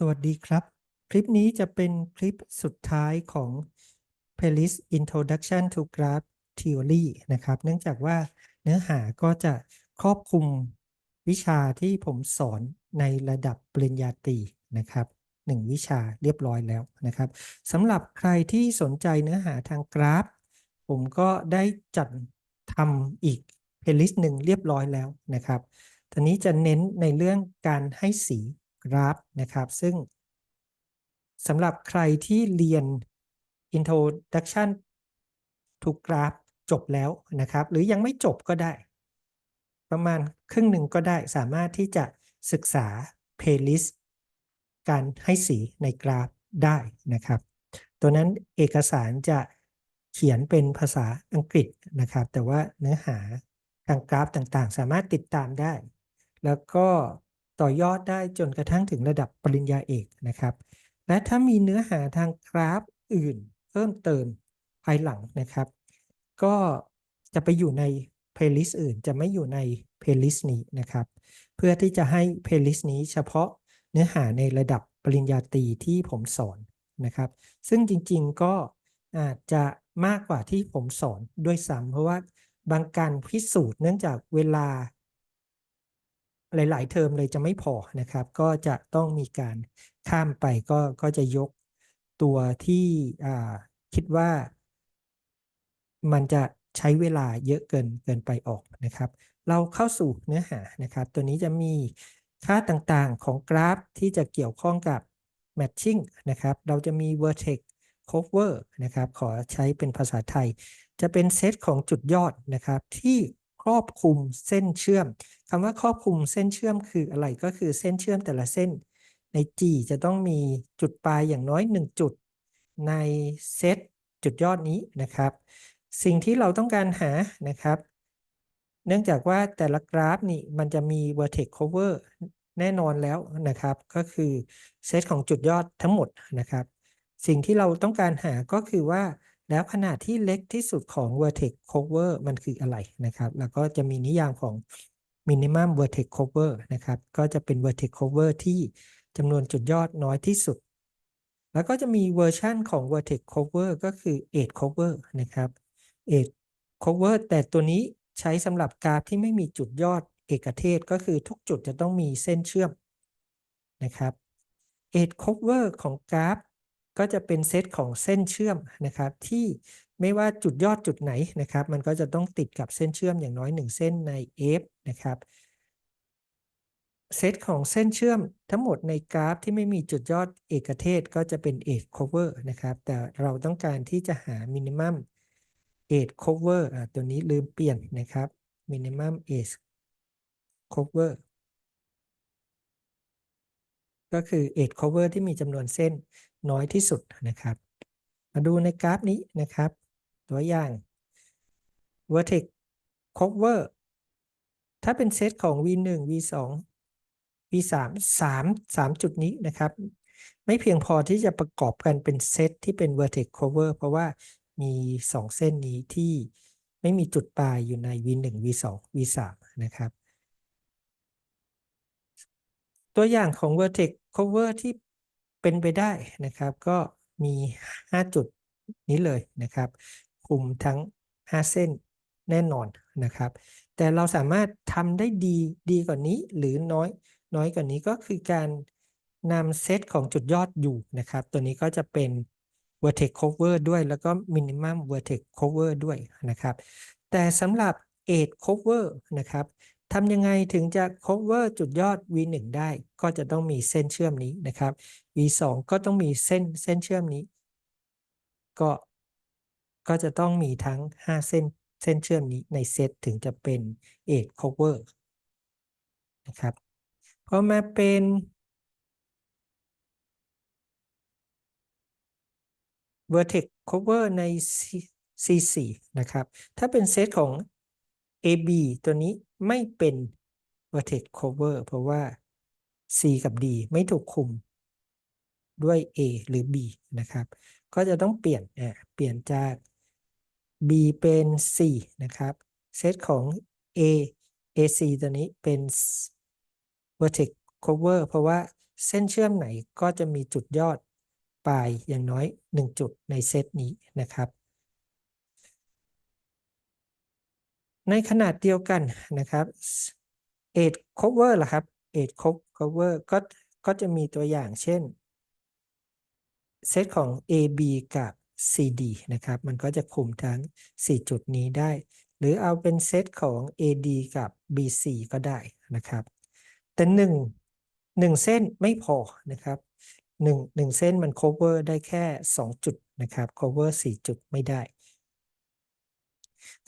สวัสดีครับ คลิปนี้จะเป็นคลิปสุดท้ายของ playlist introduction to graph theory นะครับ เนื่องจากว่าเนื้อหาก็จะครอบคลุมวิชาที่ผมสอนในระดับปริญญาตรีนะครับหนึ่งวิชาเรียบร้อยแล้วนะครับสำหรับใครที่สนใจเนื้อหาทางกราฟ ผมก็ได้จัดทำอีก playlist หนึ่งเรียบร้อยแล้วนะครับตอนนี้จะเน้นในเรื่องการให้สี ราฟนะครับ ซึ่งสำหรับใครที่เรียน introduction to graph จบแล้วนะครับ หรือยังไม่จบก็ได้ ประมาณครึ่งหนึ่งก็ได้สามารถที่จะศึกษา playlist การให้สีในกราฟได้นะครับ ตัวนั้นเอกสารจะเขียนเป็นภาษาอังกฤษนะครับ แต่ว่าเนื้อหาทางกราฟต่างๆ สามารถติดตามได้ แล้วก็ ต่อยอดได้จนกระทั่งถึงระดับปริญญาเอกนะครับ และถ้ามีเนื้อหาทางกราฟอื่นเพิ่มเติมภายหลังนะครับ ก็จะไปอยู่ใน playlist อื่น จะไม่อยู่ใน playlist นี้นะครับ เพื่อที่จะให้ playlist นี้เฉพาะเนื้อหาในระดับปริญญาตรีที่ผมสอนนะครับ ซึ่งจริงๆก็อาจจะมากกว่าที่ผมสอนด้วยซ้ำเพราะว่าบางการพิสูจน์เนื่องจากเวลา หลาย ๆ เทอมเลยจะไม่พอนะครับ ก็จะต้องมีการข้ามไปก็ก็จะยกตัวที่คิดว่า มันจะใช้เวลาเยอะเกินเกินไปออกนะครับ เราเข้าสู่เนื้อหานะครับ ตัวนี้จะมีค่าต่างๆของกราฟที่จะเกี่ยวข้องกับ matching นะครับ เราจะมี vertex cover นะครับ ขอใช้เป็นภาษาไทย จะเป็นเซตของจุดยอดนะครับที่ รอบคลุมเส้นเชื่อมคำว่าครอบคลุมเส้นเชื่อมคืออะไรก็คือเส้นเชื่อมแต่ละเส้น ใน G จะต้องมีจุดปลายอย่างน้อย 1 จุด ในเซตจุดยอดนี้นะครับ สิ่งที่เราต้องการหานะครับ เนื่องจากว่าแต่ละกราฟนี่มันจะมี vertex cover แน่นอนแล้วนะครับ ก็คือเซตของจุดยอดทั้งหมดนะครับ สิ่งที่เราต้องการหาก็คือว่า แล้วขนาดที่เล็กที่สุดของ vertex cover มันคืออะไรนะครับ แล้วก็จะมีนิยามของ minimum vertex cover นะครับ ก็จะเป็น vertex cover ที่จำนวนจุดยอดน้อยที่สุด แล้วก็จะมีเวอร์ชันของ vertex cover ก็คือ edge cover นะครับ edge cover แต่ตัวนี้ใช้สำหรับกราฟที่ไม่มีจุดยอดเอกเทศก็คือทุกจุดจะต้องมีเส้นเชื่อมนะครับ edge cover ของกราฟ ก็จะเป็นเซตของเส้นเชื่อมนะครับ ที่ไม่ว่าจุดยอดจุดไหนนะครับ มันก็จะต้องติดกับเส้นเชื่อมอย่างน้อย 1 เส้นใน F นะครับเซตของเส้นเชื่อมทั้งหมดในกราฟที่ไม่มีจุดยอดเอกเทศก็จะเป็น edge cover นะครับ แต่เราต้องการที่จะหา minimum edge cover อะตัวนี้ลืมเปลี่ยนนะครับ minimum edge cover ก็คือ edge cover ที่มีจำนวนเส้น น้อยที่สุดนะครับ มาดูในกราฟนี้นะครับ ตัวอย่าง vertex cover ถ้าเป็นเซตของ v1 v2 v3 3 3 จุดนี้นะครับ ไม่เพียงพอที่จะประกอบกันเป็นเซตที่เป็น vertex cover เพราะว่ามี 2 เส้นนี้ที่ไม่มีจุดปลายอยู่ใน v1 v2 v3 นะครับ ตัวอย่างของ vertex cover ที่ เป็นไปได้นะครับ ก็มี 5 จุดนี้เลยนะครับคุมทั้ง 5 เส้นแน่นอนนะครับ แต่เราสามารถทำได้ดีดีกว่านี้หรือน้อยน้อยกว่านี้ก็คือการนำเซตของจุดยอดอยู่นะครับ ตัวนี้ก็จะเป็น vertex cover ด้วย แล้วก็ minimum vertex cover ด้วยนะครับ แต่สำหรับ edge cover นะครับ ทำยังไงถึงจะ cover จุดยอด v1 ได้ก็จะต้องมีเส้นเชื่อมนี้นะครับ v2 ก็ต้องมีเส้นเส้นเชื่อมนี้ ก็ก็จะต้องมีทั้ง 5 เส้นเส้นเชื่อมนี้ในเซตถึงจะเป็น edge cover นะครับพอมาเป็น vertex cover ใน C4 นะครับ ถ้าเป็นเซตของ AB ตัวนี้ไม่เป็น vertex cover เพราะว่า C กับ D ไม่ถูกคุมด้วย A หรือ B นะครับ ก็จะต้องเปลี่ยนอ่เปลี่ยนจาก B เป็น C นะครับ เซตของ A AC ตัวนี้เป็น vertex cover เพราะว่าเส้นเชื่อมไหนก็จะมีจุดยอดปลายอย่างน้อย 1 จุดในเซตนี้นะครับ ในขนาดเดียวกันนะครับ8 cover ล่ะครับ8 cover ก็ก็จะมีตัวอย่างเช่นเซตของ AB กับ CD นะครับ มันก็จะคุมทั้ง 4 จุดนี้ได้ หรือเอาเป็นเซตของ AD กับ BC ก็ได้นะครับ แต่หนึ่งหนึ่งเส้นไม่พอนะครับหนึ่งหนึ่งเส้นมัน cover ได้แค่ 2 จุดนะครับ cover 4 จุดไม่ได้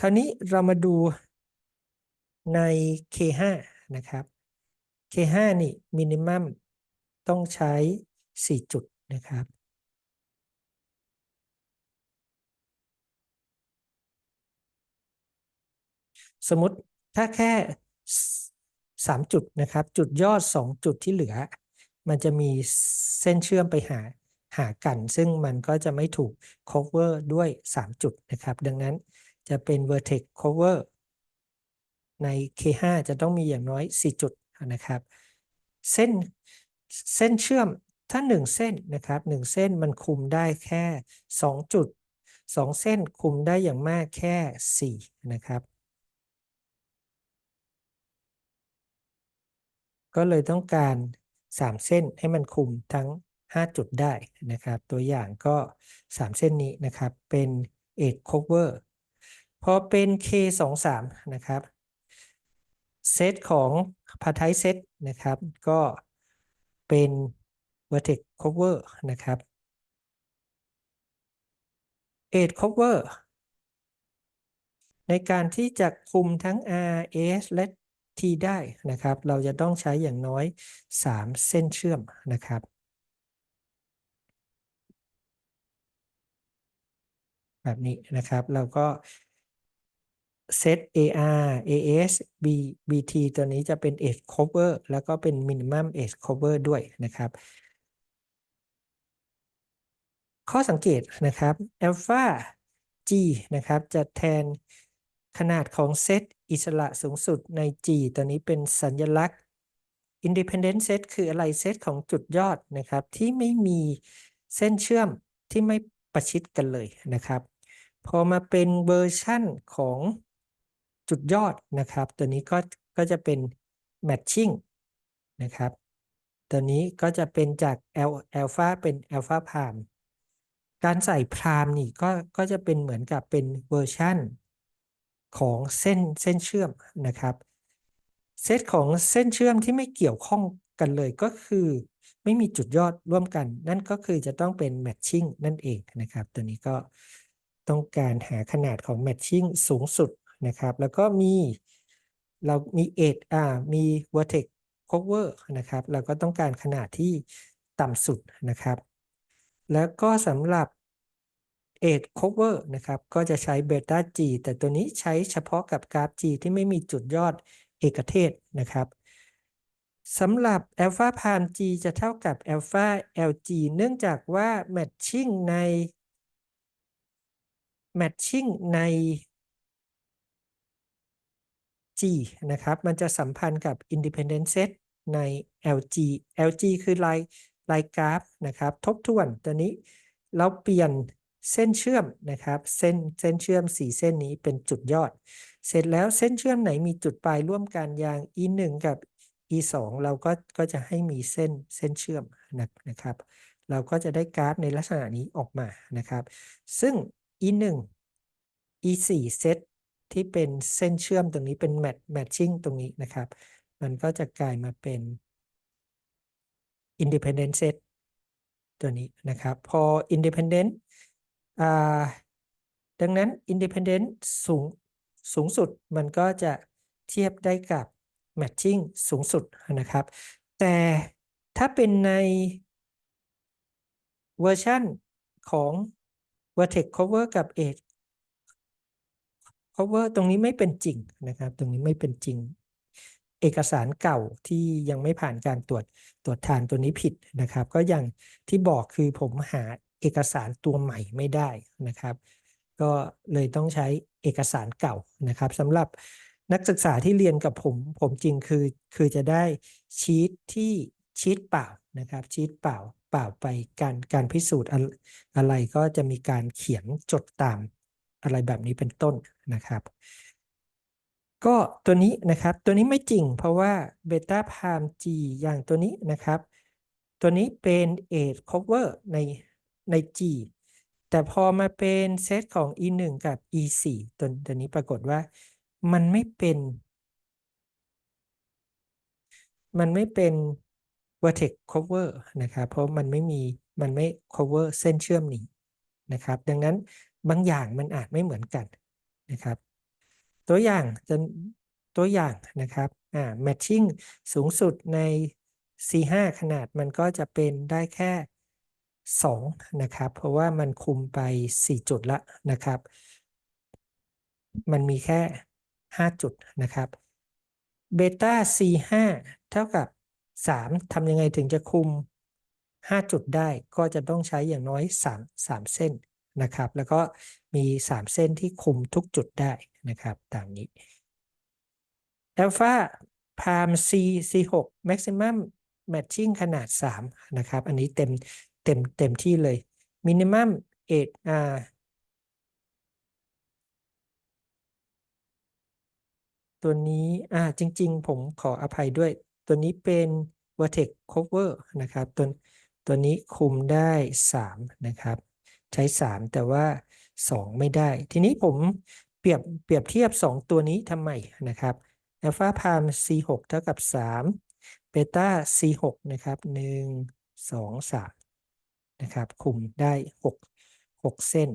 คราวนี้เรามาดูใน K5 นะครับ K5 นี่ minimum ต้องใช้ 4 จุดนะครับ สมมติถ้าแค่สามจุดนะครับ จุดยอดสองจุดที่เหลือ มันจะมีเส้นเชื่อมไปหาหากัน ซึ่งมันก็จะไม่ถูก cover ด้วย 3 จุดนะครับ ดังนั้น จะเป็น vertex cover ใน K5 จะต้องมีอย่างน้อย 4 จุดนะครับ เส้นเส้นเชื่อมถ้า 1 เส้นนะครับ1เส้นมันคุมได้แค่ 2 จุด 2 เส้นคุมได้อย่างมากแค่ 4 นะครับ ก็เลยต้องการ 3 เส้นให้มันคุมทั้ง 5 จุดได้นะครับ ตัวอย่างก็ 3 เส้นนี้นะครับเป็น 8 cover พอเป็น k 2 3นะครับเซตของพาร์ทเซตนะครับ ก็เป็น vertex cover นะครับ8 cover ในการที่จะคุมทั้ง R S และ T ได้นะครับ เราจะต้องใช้อย่างน้อย 3 เส้นเชื่อมนะครับแบบนี้นะครับ เราก็ เซต AR AS B BT ตัวนี้จะเป็น edge cover แล้วก็เป็น minimum edge cover ด้วยนะครับ ข้อสังเกตนะครับ alpha G นะครับจะแทนขนาดของเซตอิสระสูงสุดใน G ตัวนี้เป็นสัญลักษณ์ independent set คืออะไรเซตของจุดยอดนะครับ ที่ไม่มีเส้นเชื่อมที่ไม่ประชิดกันเลยนะครับ พอมาเป็นเวอร์ชั่นของ จุดยอดนะครับ ตัวนี้ก็ก็จะเป็น matching นะครับ ตัวนี้ก็จะเป็นจาก alpha เป็น alpha prime การใส่พรามนี่ก็ก็จะเป็นเหมือนกับเป็นเวอร์ชันของเส้นเส้นเชื่อมนะครับ เซตของเส้นเชื่อมที่ไม่เกี่ยวข้องกันเลยก็คือ ไม่มีจุดยอดร่วมกัน นั่นก็คือจะต้องเป็นแมทชิ่งนั่นเองนะครับ ตัวนี้ก็ต้องการหาขนาดของแมทชิ่งสูงสุด นะครับ แล้วก็มีเรามีเอทอ่า มี vertex cover นะครับ เราก็ต้องการขนาดที่ต่ำสุดนะครับ แล้วก็สำหรับ edge cover นะครับ ก็จะใช้ beta g แต่ตัวนี้ใช้เฉพาะกับกราฟ g ที่ไม่มีจุดยอดเอกเทศนะครับสำหรับ alpha prime g จะเท่ากับ alpha lg เนื่องจากว่า matching ใน matching ใน G นะครับ มันจะสัมพันธ์กับ independent set ใน LG LG คือลายลายกราฟนะครับ ทบทวนตัวนี้เราเปลี่ยนเส้นเชื่อมนะครับเส้นเส้นเชื่อม 4 เส้นนี้เป็นจุดยอด เสร็จแล้วเส้นเชื่อมไหนมีจุดปลายร่วมกันอย่าง e 1 กับ e 2 เราก็ก็จะให้มีเส้นเส้นเชื่อมนะครับ เราก็จะได้กราฟในลักษณะนี้ออกมานะครับ ซึ่ง e 1 e 4 เซต ที่เป็นเส้นเชื่อมตรงนี้เป็นแมทแมทชิ่งตรงนี้นะครับ มันก็จะกลายมาเป็น independent set ตัวนี้นะครับ พอ independent อ่าดังนั้น independent สูงสูงสุดมันก็จะเทียบได้กับ matching สูงสุดนะครับ แต่ถ้าเป็นในเวอร์ชันของ vertex cover กับ edge cover ตรงนี้ไม่เป็นจริงนะครับ ตรงนี้ไม่เป็นจริง เอกสารเก่าที่ยังไม่ผ่านการตรวจตรวจทานตัวนี้ผิดนะครับ ก็อย่างที่บอกคือผมหาเอกสารตัวใหม่ไม่ได้นะครับ ก็เลยต้องใช้เอกสารเก่านะครับสำหรับนักศึกษาที่เรียนกับผมผมจริงคือคือจะได้ชีตที่ชีตเปล่านะครับชีตเปล่าเปล่าไปการการพิสูจน์อะไรก็จะมีการเขียนจดตาม อะไรแบบนี้เป็นต้นนะครับ ก็ตัวนี้นะครับตัวนี้ไม่จริงเพราะว่าเบต้าพามจีอย่างตัวนี้นะครับ ตัวนี้เป็น edge cover ในใน G แต่พอมาเป็นเซตของ e 1กับ e 4ตัวตัวนี้ปรากฏว่ามันไม่เป็น มันไม่เป็น vertex cover นะครับ เพราะมันไม่มี มันไม่ cover เส้นเชื่อมนี้นะครับ ดังนั้น บางอย่างมันอาจไม่เหมือนกันนะครับ ตัวอย่างจะตัวอย่างนะครับอ่า matching สูงสุดใน C5 ขนาดมันก็จะเป็นได้แค่ 2 นะครับ เพราะว่ามันคุมไป 4 จุดละนะครับ มันมีแค่ 5 จุดนะครับเบต้า C5 เท่ากับ 3 ทำยังไงถึงจะคุม 5 จุดได้ก็จะต้องใช้อย่างน้อย 3 3 เส้น นะครับ แล้วก็มี 3 เส้นที่คุมทุกจุดได้นะครับ ตามนี้อัลฟาพาม C C6 maximum matching ขนาด 3 นะครับ อันนี้เต็มเต็มเต็มที่เลย minimum 8 R ตัวนี้อ่าจริง ๆ ผมขออภัยด้วย ตัวนี้เป็น vertex cover นะครับ ตัวตัวนี้คุมได้ 3 นะครับ ใช้ 3 แต่ว่า 2 ไม่ได้ ทีนี้ผมเปรียบเปรียบเทียบ 2 ตัวนี้ทำไมนะครับ alpha prime c6 เท่ากับ3 beta c6 นะครับ 1 2 3 นะครับคุมได้ 6 6 เส้น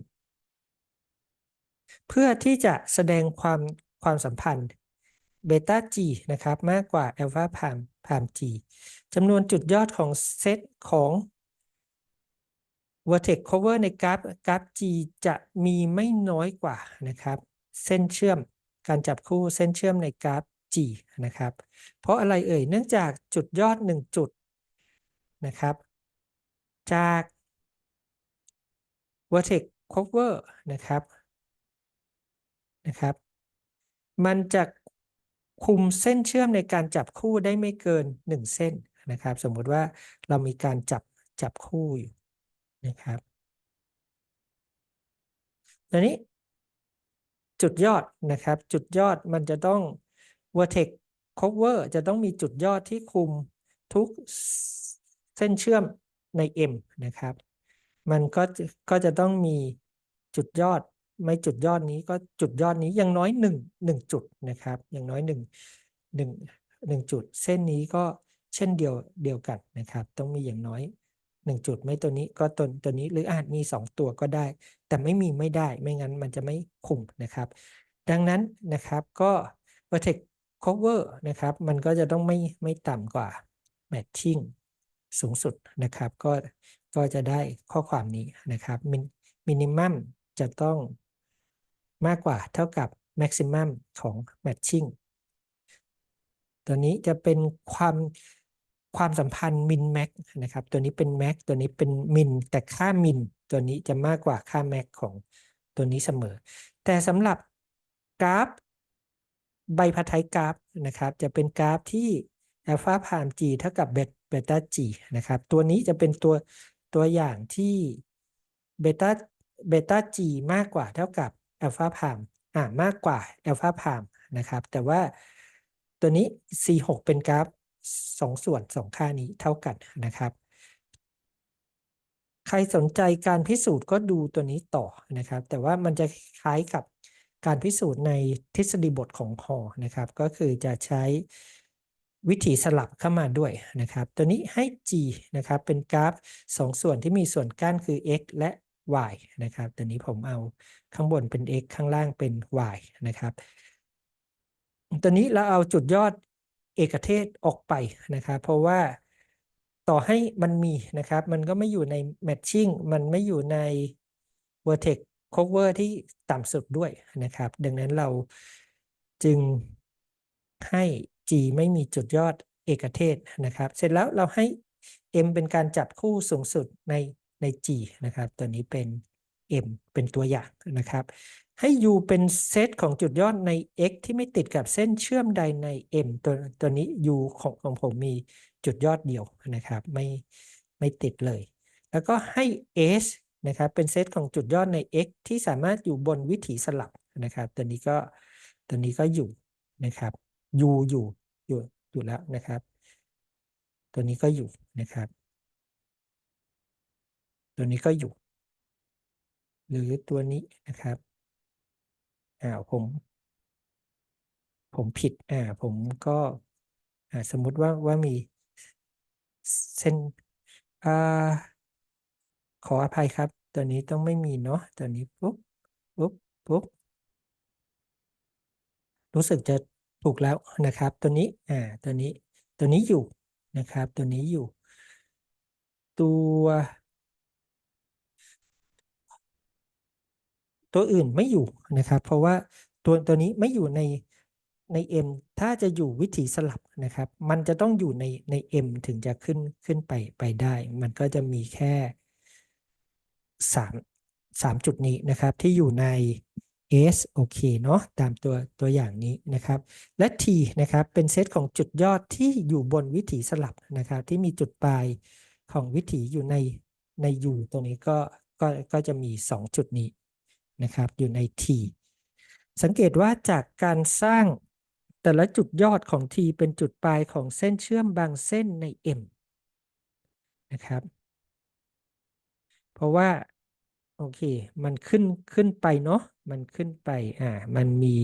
เพื่อที่จะแสดงความความสัมพันธ์เบต้า G นะครับ มากกว่าอัลฟาพามพาม G จำนวนจุดยอดของเซตของ vertex cover ในกราฟกราฟ G จะมีไม่น้อยกว่านะครับ เส้นเชื่อมการจับคู่เส้นเชื่อมในกราฟ G นะครับ เพราะอะไรเอ่ย เนื่องจากจุดยอด 1 จุดนะครับ จาก vertex cover นะครับนะครับ มันจะคุมเส้นเชื่อมในการจับคู่ได้ไม่เกิน 1 เส้นนะครับ สมมุติว่าเรามีการจับจับคู่อยู่ นะครับ ตอนนี้ จุดยอดนะครับ จุดยอดมันจะต้อง vertex cover จะต้องมีจุดยอดที่คุมทุกเส้นเชื่อมใน M นะครับ มันก็จะก็จะต้องมีจุดยอดไม่จุดยอดนี้ก็จุดยอดนี้ยังน้อยหนึ่งหนึ่งจุดนะครับ อย่างน้อยหนึ่งหนึ่งหนึ่งจุด เส้นนี้ก็เช่นเดียวเดียวกันนะครับ ต้องมีอย่างน้อย หนึ่งจุด ไม่ตัวนี้ก็ตัวตัวนี้หรืออาจมีสองตัวก็ได้ แต่ไม่มีไม่ได้ไม่งั้นมันจะไม่คุมนะครับ ดังนั้นนะครับก็ vertex cover นะครับมันก็จะต้องไม่ไม่ต่ำกว่า matching สูงสุดนะครับ ก็ก็จะได้ข้อความนี้นะครับ minimum จะต้องมากกว่าเท่ากับ maximum ของ matching ตัวนี้จะเป็นความ ความสัมพันธ์ min max นะครับตัวนี้เป็น max ตัวนี้เป็น min แต่ค่า min ตัวนี้จะมากกว่าค่า max ของตัวนี้เสมอ แต่สำหรับกราฟใบพัทไทกราฟนะครับ จะเป็นกราฟที่ alpha prime g เท่ากับ beta g นะครับ ตัวนี้จะเป็นตัวตัวอย่างที่ beta beta g มากกว่าเท่ากับอัลฟาพามอ่ามากกว่าอัลฟาพามนะครับ แต่ว่าตัวนี้ C6 เป็นกราฟ สองส่วนสองค่านี้เท่ากันนะครับ ใครสนใจการพิสูจน์ก็ดูตัวนี้ต่อนะครับ แต่ว่ามันจะคล้ายกับการพิสูจน์ในทฤษฎีบทของฮอนะครับ ก็คือจะใช้วิธีสลับเข้ามาด้วยนะครับ ตัวนี้ให้ G นะครับ เป็นกราฟสองส่วนที่มีส่วนกั้นคือ x และ y นะครับ ตัวนี้ผมเอาข้างบนเป็น x ข้างล่างเป็น y นะครับ ตัวนี้เราเอาจุดยอด เอกเทศออกไปนะครับ เพราะว่าต่อให้มันมีนะครับ มันก็ไม่อยู่ใน matching มันไม่อยู่ใน vertex cover ที่ต่ำสุดด้วยนะครับ ดังนั้นเราจึงให้ g ไม่มีจุดยอดเอกเทศนะครับ เสร็จแล้วเราให้ m เป็นการจับคู่สูงสุดในใน G นะครับ ตัวนี้เป็น M เป็นตัวอย่างนะครับ ให้ U เป็นเซตของจุดยอดใน X ที่ไม่ติดกับเส้นเชื่อมใดใน M ตัวตัวนี้ U ของของผมมีจุดยอดเดียวนะครับ ไม่ไม่ติดเลย แล้วก็ให้ s นะครับเป็นเซตของจุดยอดใน x ที่สามารถอยู่บนวิถีสลับนะครับ ตัวนี้ก็ตัวนี้ก็อยู่นะครับ u อยู่อยู่อยู่แล้วนะครับ ตัวนี้ก็อยู่นะครับ ตัวนี้ก็อยู่ หรือตัวนี้นะครับ อ่าผม ผมผิดอ่าผมก็อ่าสมมุติว่าว่ามีเส้นอ่าขออภัยครับ ตัวนี้ต้องไม่มีเนาะตัวนี้ปุ๊บปุ๊บปุ๊บรู้สึกจะถูกแล้วนะครับ ตัวนี้อ่าตัวนี้ตัวนี้อยู่นะครับ ตัวนี้อยู่ ตัว ตัวอื่นไม่อยู่นะครับ เพราะว่าตัวตัวนี้ไม่อยู่ในใน M ถ้าจะอยู่วิถีสลับนะครับ มันจะต้องอยู่ในใน M ถึงจะขึ้นขึ้นไปไปได้ มันก็จะมีแค่สามสามจุดนี้นะครับที่อยู่ใน S โอเคเนาะตามตัวตัวอย่างนี้นะครับ และ T นะครับเป็นเซตของจุดยอดที่อยู่บนวิถีสลับนะครับ ที่มีจุดปลายของวิถีอยู่ในใน U ตรงนี้ก็ก็ก็จะมี 2 จุดนี้ นะครับอยู่ใน T สังเกตว่าจากการสร้างแต่ละจุดยอดของ T เป็นจุดปลายของเส้นเชื่อมบางเส้นใน M นะครับ เพราะว่า โอเค มันขึ้นขึ้นไปเนาะมันขึ้นไปอ่ามันมี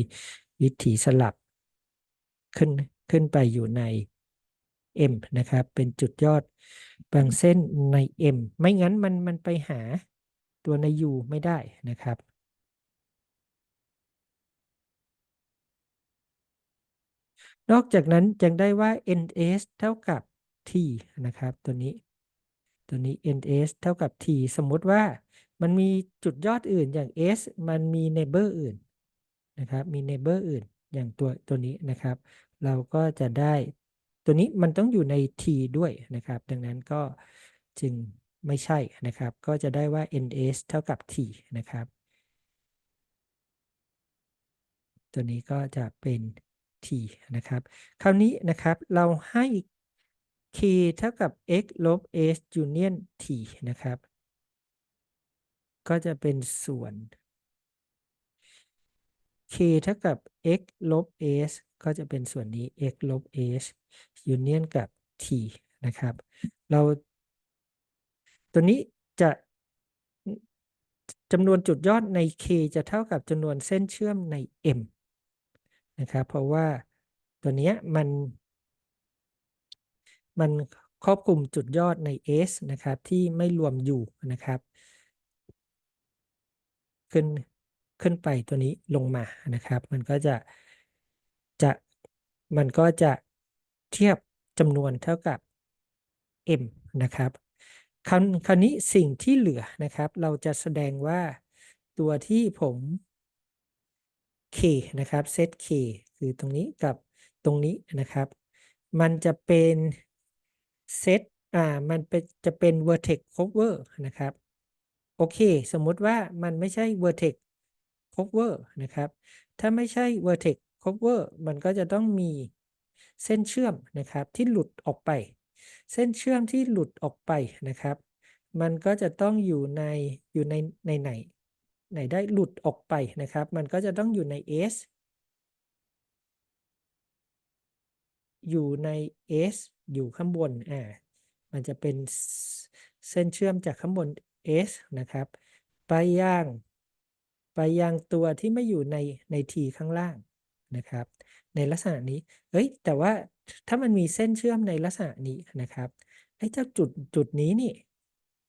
วิถีสลับ ขึ้นขึ้นไปอยู่ใน M นะครับ เป็นจุดยอดบางเส้นใน M ไม่งั้นมันมันไปหาตัวใน U ไม่ได้นะครับ นอกจากนั้นยังได้ว่า ns เท่ากับ t นะครับ ตัวนี้ ตัวนี้ ns เท่ากับ t สมมุติว่ามันมีจุดยอดอื่นอย่าง s มันมี neighbor อื่นนะครับ มี neighbor อื่นอย่างตัวตัวนี้นะครับ เราก็จะได้ตัวนี้มันต้องอยู่ใน t ด้วยนะครับ ดังนั้นก็จึงไม่ใช่นะครับ ก็จะได้ว่า ns เท่ากับ t นะครับ ตัวนี้ก็จะเป็น t นะครับ คราวนี้นะครับเราให้ k เท่ากับ x ลบ s union t นะครับ ก็จะเป็นส่วน k เท่ากับ x ลบ s ก็จะเป็นส่วนนี้ x ลบ s union กับ t นะครับ เราตัวนี้จะจำนวนจุดยอดใน k จะเท่ากับจำนวนเส้นเชื่อมใน m นะครับ เพราะว่าตัวนี้มัน มันครอบคลุมจุดยอดใน S นะครับ ที่ไม่รวม U นะครับ ขึ้นขึ้นไปตัวนี้ลงมานะครับ มันก็จะจะมันก็จะเทียบจำนวนเท่ากับ M นะครับคราวคราวนี้สิ่งที่เหลือนะครับ เราจะแสดงว่าตัวที่ผม K นะครับเซต K คือตรงนี้กับตรงนี้นะครับ มันจะเป็นเซตอ่ามันเป็นจะเป็น vertex cover นะครับ โอเค สมมุติว่ามันไม่ใช่ vertex cover นะครับ ถ้าไม่ใช่ vertex cover มันก็จะต้องมีเส้นเชื่อมนะครับที่หลุดออกไป เส้นเชื่อมที่หลุดออกไปนะครับ มันก็จะต้องอยู่ในอยู่ในในไหน ไหนได้หลุดออกไปนะครับ มันก็จะต้องอยู่ใน S อยู่ใน S อยู่ข้างบนอ่ามันจะเป็นเส้นเชื่อมจากข้างบน S นะครับ ไปยังไปยังตัวที่ไม่อยู่ในใน T ข้างล่างนะครับ ในลักษณะนี้เฮ้ยแต่ว่าถ้ามันมีเส้นเชื่อมในลักษณะนี้นะครับไอ้เจ้าจุดจุดนี้นี่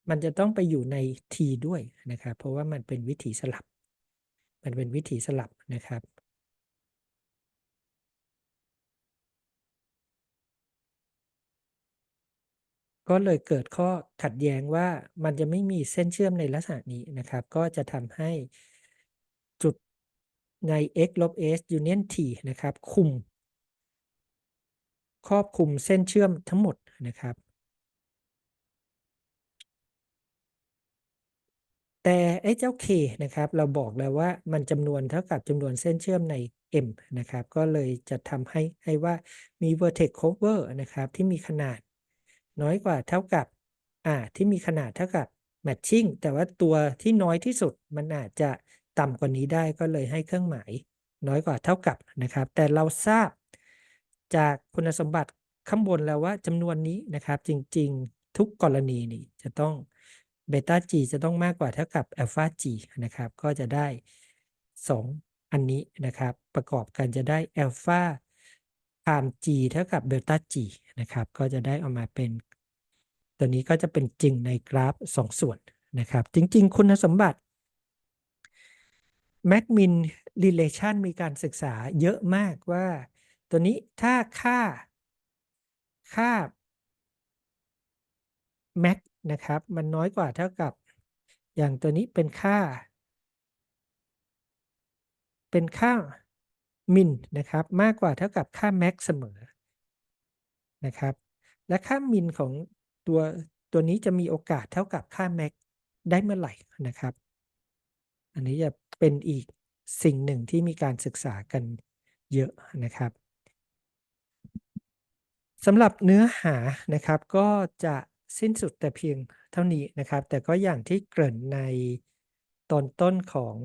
มันจะต้องไปอยู่ใน T ด้วยนะครับ เพราะว่ามันเป็นวิถีสลับ มันเป็นวิถีสลับนะครับก็เลยเกิดข้อขัดแย้งว่ามันจะไม่มีเส้นเชื่อมในลักษณะนี้นะครับ ก็จะทำให้จุดใน x ลบ s union t นะครับ คุม ครอบคุมเส้นเชื่อมทั้งหมดนะครับ แต่ไอ้เจ้า k นะครับ เราบอกแล้วว่ามันจำนวนเท่ากับจำนวนเส้นเชื่อมใน m นะครับ ก็เลยจะทำให้ให้ว่ามี vertex cover นะครับ ที่มีขนาดน้อยกว่าเท่ากับอ่าที่มีขนาดเท่ากับ matching แต่ว่าตัวที่น้อยที่สุดมันอาจจะต่ำกว่านี้ได้ก็เลยให้เครื่องหมาย น้อยกว่าเท่ากับนะครับ แต่เราทราบจากคุณสมบัติข้างบนแล้วว่าจำนวนนี้นะครับ จริง ๆ ทุกกรณีนี่จะต้อง เบต้า g จะต้องมากกว่าเท่ากับอัลฟา g นะครับ ก็จะได้ 2 อันนี้นะครับ ประกอบกันจะได้อัลฟา time g เท่ากับเบต้า g นะครับ ก็จะได้ออกมาเป็น ตัวนี้ก็จะเป็นจริงในกราฟ 2 ส่วนนะครับ จริง ๆ คุณสมบัติ m a c m i n relation มีการศึกษาเยอะมากว่า ตัวนี้ถ้าค่า ค่า max นะครับ มันน้อยกว่าเท่ากับ อย่างตัวนี้เป็นค่า เป็นค่า min นะครับ มากกว่าเท่ากับค่า max เสมอนะครับ และค่า min ของตัวตัวนี้จะมีโอกาสเท่ากับค่า max ได้เมื่อไหร่นะครับ อันนี้จะเป็นอีกสิ่งหนึ่งที่มีการศึกษากันเยอะนะครับสำหรับเนื้อหานะครับก็จะ สิ้นสุดแต่เพียงเท่านี้นะครับ แต่ก็อย่างที่เกริ่นในตอนต้นของ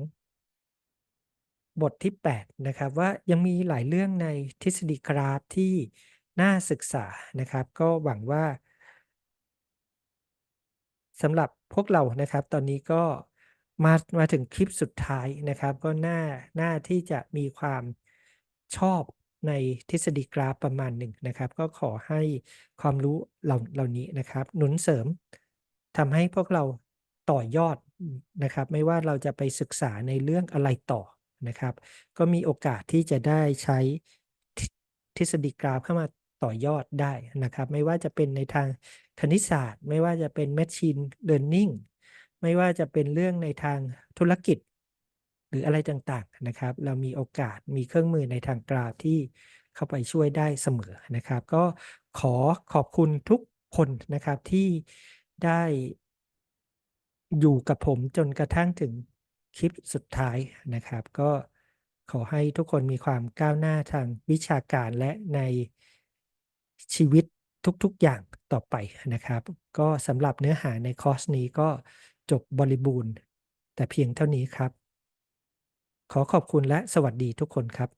บทที่ 8 นะครับ ว่ายังมีหลายเรื่องในทฤษฎีกราฟที่น่าศึกษานะครับ ก็หวังว่าสำหรับพวกเรานะครับ ตอนนี้ก็มามาถึงคลิปสุดท้ายนะครับ ก็น่าน่าที่จะมีความชอบ ในทฤษฎีกราฟประมาณหนึ่งนะครับ ก็ขอให้ความรู้เหล่าเหล่านี้นะครับ หนุนเสริมทำให้พวกเราต่อยอดนะครับ ไม่ว่าเราจะไปศึกษาในเรื่องอะไรต่อนะครับ ก็มีโอกาสที่จะได้ใช้ทฤษฎีกราฟเข้ามาต่อยอดได้นะครับ ไม่ว่าจะเป็นในทางคณิตศาสตร์ ไม่ว่าจะเป็น Machine Learning ไม่ว่าจะเป็นเรื่องในทางธุรกิจ หรืออะไรต่างๆนะครับ เรามีโอกาสมีเครื่องมือในทางกราฟที่เข้าไปช่วยได้เสมอนะครับ ก็ขอขอบคุณทุกคนนะครับที่ได้อยู่กับผมจนกระทั่งถึงคลิปสุดท้ายนะครับ ก็ขอให้ทุกคนมีความก้าวหน้าทางวิชาการและในชีวิตทุกๆอย่างต่อไปนะครับ ก็สำหรับเนื้อหาในคอร์สนี้ก็จบบริบูรณ์ แต่เพียงเท่านี้ครับ ขอขอบคุณและสวัสดีทุกคนครับ